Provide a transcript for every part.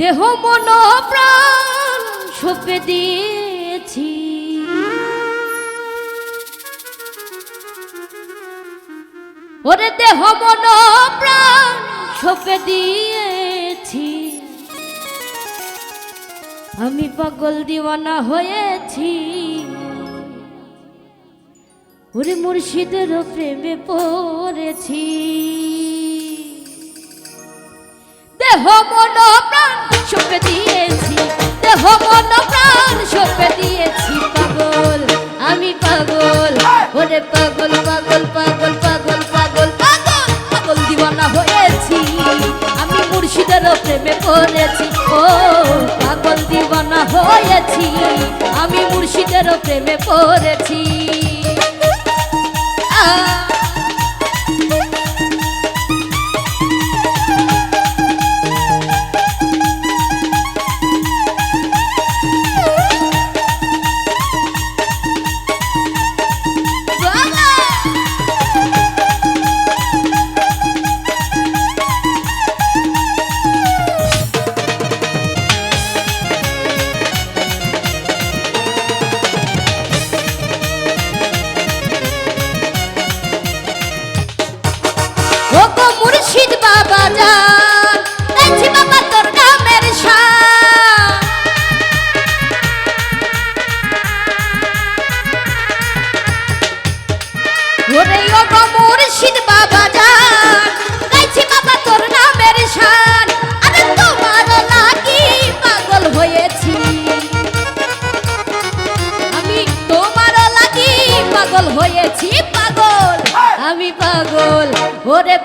দেহ মন প্রাণ সপে দিয়েছি। ওরে দেহ মন প্রাণ সপে দিয়েছি। আমি পাগল দিওয়ানা হয়েছি। ওরে মুর্শিদের প্রেমে পড়েছি। সপে দিয়েছি। দেহ, মন, প্রাণ সপে দিয়েছি। পাগল, আমি পাগল, ওরে পাগল পাগল পাগল পাগল পাগল পাগল পাগল দিওয়ানা হয়েছি। আমি মুর্শিদের প্রেমে পড়েছি। ও, পাগল দিওয়ানা হয়েছি। আমি মুর্শিদের প্রেমে পড়েছি। আ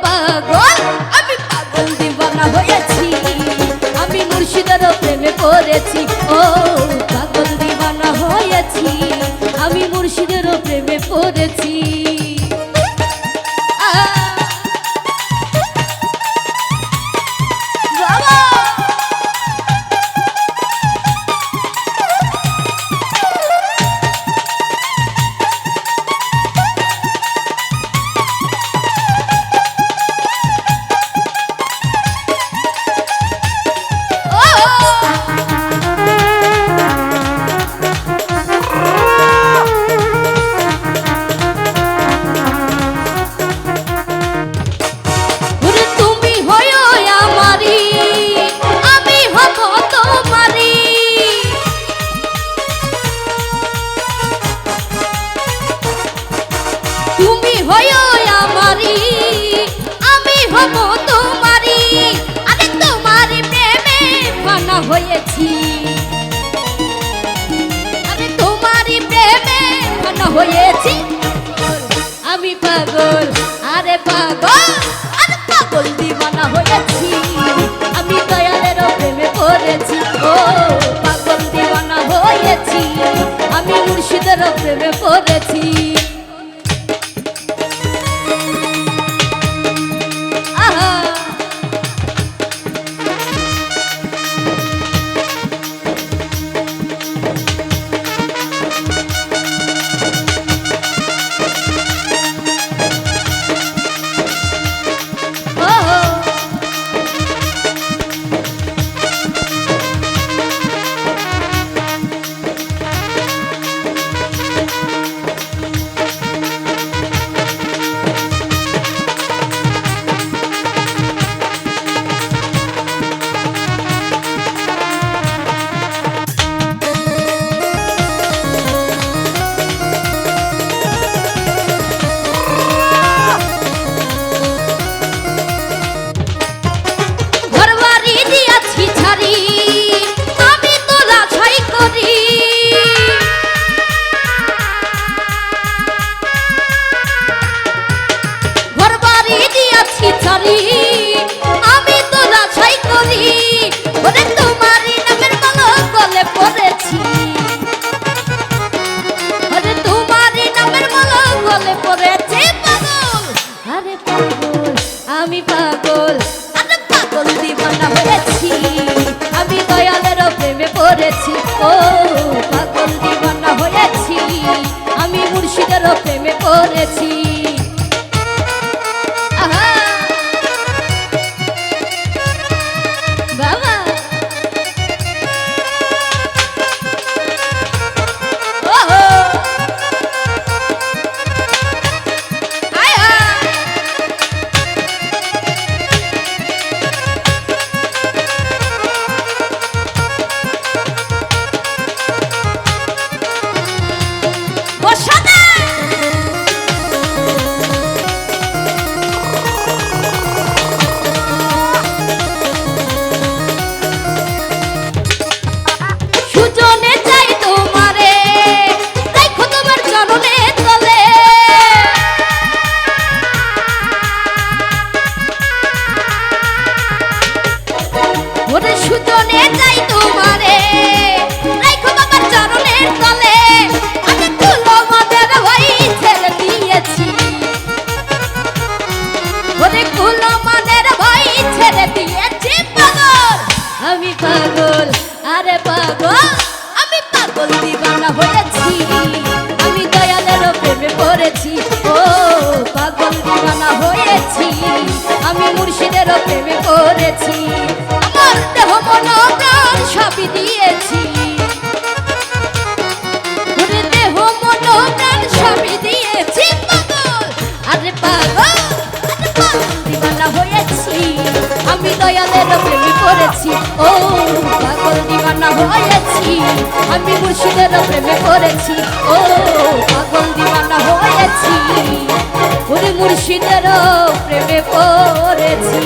পাগল? আমি পাগল দিবানা হয়েছি। আমি মুর্শিদের প্রেমে পড়েছি। ও, পাগল দিবানা হয়েছি। আমি মুর্শিদের প্রেমে পড়েছি। হয়েছি। আমি পাগল আরে পাগল আরে পাগল দিবানা হয়েছি। আমি দয়ালের প্রেমে পড়েছি ও। কারও প্রেমে পড়েছি। বসাদা হয়েছি আমি মুর্শিদেরও প্রেমে পড়েছি আমার দেহ মন প্রাণ সবই দিয়েছি। দেহ মন প্রাণ সবই দিয়েছি। আরে পাগল দিবানা আমি দয়ালের প্রেমে পড়েছি ও পাগল দিবানা হয়েছি। আমি মুর্শিদের প্রেমে পড়েছি ও পাগল দিবানা হয়েছি। মুর্শিদেরও প্রেমে পড়েছি।